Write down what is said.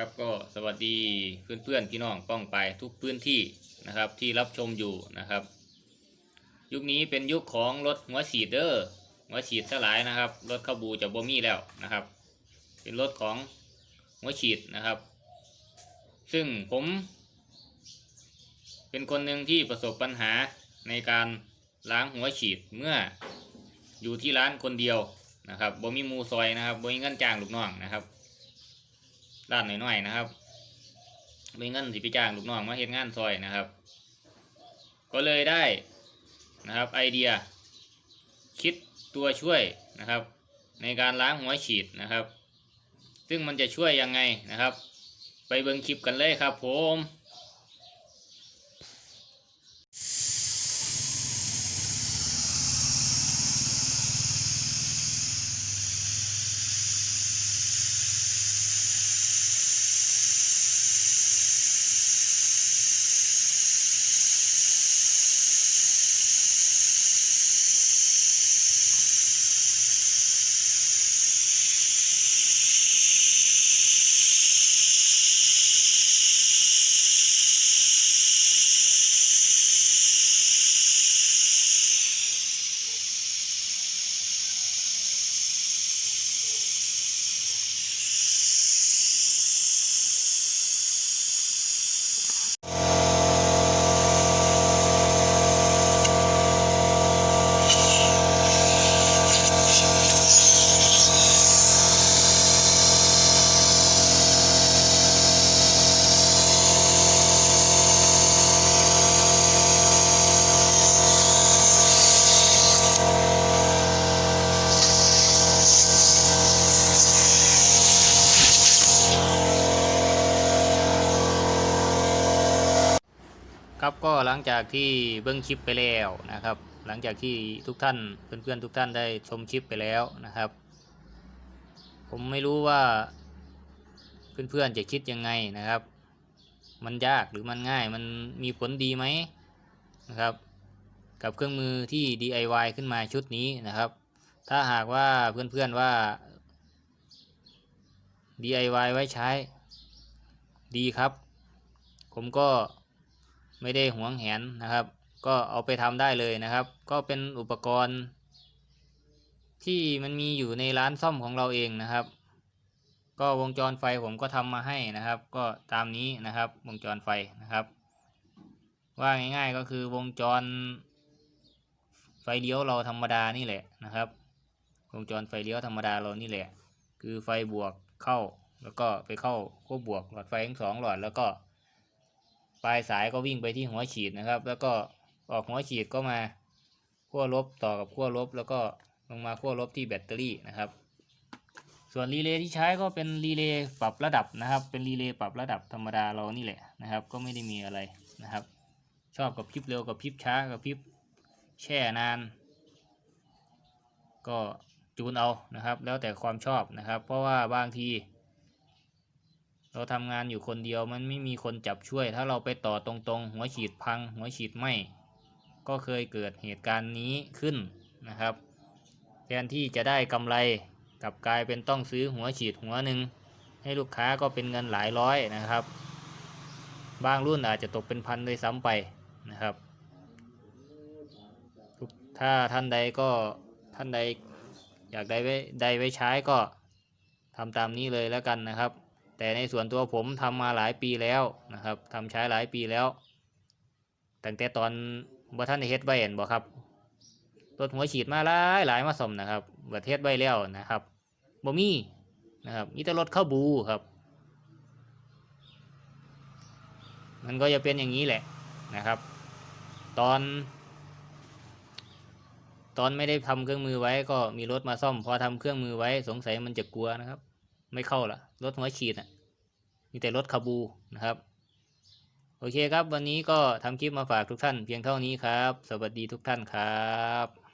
ครับก็สวัสดีเพื่อนเพื่อนพี่น้องป้องไปทุกพื้นที่นะครับที่รับชมอยู่นะครับ ยุคนี้เป็นยุคของรถหัวฉีดเดอร์หัวฉีดสลายนะครับรถขบูจะบ่มีแล้วนะครับ เป็นรถของหัวฉีดนะครับ ซึ่งผม เป็นคนหนึ่งที่ประสบปัญหาในการล้างหัวฉีดเมื่ออยู่ที่ร้านคนเดียวนะครับบ่มีมูซอยนะครับบ่มีเงินจ้างลูกน้องนะครับ ร้านน้อยๆนะครับมีเงินสิไปจ้างลูกน้องมาเฮ็ดงานซอยนะครับ ก็เลยได้นะครับไอเดียคิดตัวช่วยนะครับ ในการล้างหัวฉีดนะครับ ซึ่งมันจะช่วยยังไงนะครับ ไปเบิ่งคลิปกันเลยครับผม ครับก็หลังจากที่เบิ้งคลิปไปแล้วนะครับ หลังจากที่ทุกท่านเพื่อนๆทุกท่านได้ชมคลิปไปแล้วนะครับ ผมไม่รู้ว่าเพื่อนๆจะคิดยังไงนะครับ มันยากหรือมันง่ายมันมีผลดีไหมนะครับ กับเครื่องมือที่ DIY ขึ้นมาชุดนี้นะครับ ถ้าหากว่าเพื่อนๆว่า DIY ไว้ใช้ดีครับ ผมก็ ไม่ได้หวงแหนนะครับ ก็เอาไปทำได้เลยนะครับ ก็เป็นอุปกรณ์ ที่มันมีอยู่ในร้านซ่อมของเราเองนะครับ ก็วงจรไฟผมก็ทำมาให้นะครับ ก็ตามนี้นะครับวงจรไฟนะครับ ว่าง่ายๆก็คือวงจร ไฟเลี้ยวเราธรรมดานี่แหละนะครับ วงจรไฟเลี้ยวธรรมดาเรานี่แหละ คือไฟบวกเข้าแล้วก็ไปเข้าขั้วบวกหลอดไฟทั้งสองหลอดแล้วก็ ปลายสายก็วิ่งไปที่หัวฉีดนะครับ แล้วก็ออกหัวฉีดก็มาขั้วลบต่อกับขั้วลบ แล้วก็ลงมาขั้วลบที่แบตเตอรี่นะครับ ส่วนรีเลย์ที่ใช้ก็เป็นรีเลย์ปรับระดับนะครับ เป็นรีเลย์ปรับระดับธรรมดาเรานี่แหละนะครับ ก็ไม่ได้มีอะไรนะครับ ชอบกับพริบเร็วกับพริบช้ากับพริบแช่นาน ก็จูนเอานะครับ แล้วแต่ความชอบนะครับ เพราะว่าบางที เราทำงานอยู่คนเดียวมันไม่มีคนจับช่วย ถ้าเราไปต่อตรงๆ หัวฉีดพัง หัวฉีดไหมก็เคยเกิดเหตุการณ์นี้ขึ้นนะครับ แทนที่จะได้กำไรกลับกลายเป็นต้องซื้อหัวฉีดหัวหนึ่งให้ลูกค้าก็เป็นเงินหลายร้อยนะครับ บางรุ่นอาจจะตกเป็นพันเลยซ้ำไปนะครับ ถ้าท่านใดก็ท่านใดอยากได้ไว้ได้ไว้ใช้ก็ทำตามนี้เลยแล้วกันนะครับ แต่ในส่วนตัวผมทำมาหลายปีแล้วนะครับทำใช้หลายปีแล้ว ตั้งแต่ตอนบท่านเฮ็ดไว้เห็นบ่ครับรถหัวฉีดมาหลายหลายมาสมนะครับบัเฮ็ดไว้แล้วนะครับบ่มีนะครับมีแต่รถเข้าบูครับ มันก็จะเป็นอย่างนี้แหละนะครับ ตอน ตอนไม่ได้ทำเครื่องมือไว้ก็มีรถมาซ่อม พอทำเครื่องมือไว้สงสัยมันจะกลัวนะครับ ไม่เข้าละรถหัวขีดอะมีแต่รถคาบูนะครับ โอเคครับ วันนี้ก็ทำคลิปมาฝากทุกท่านเพียงเท่านี้ครับ สวัสดีทุกท่านครับ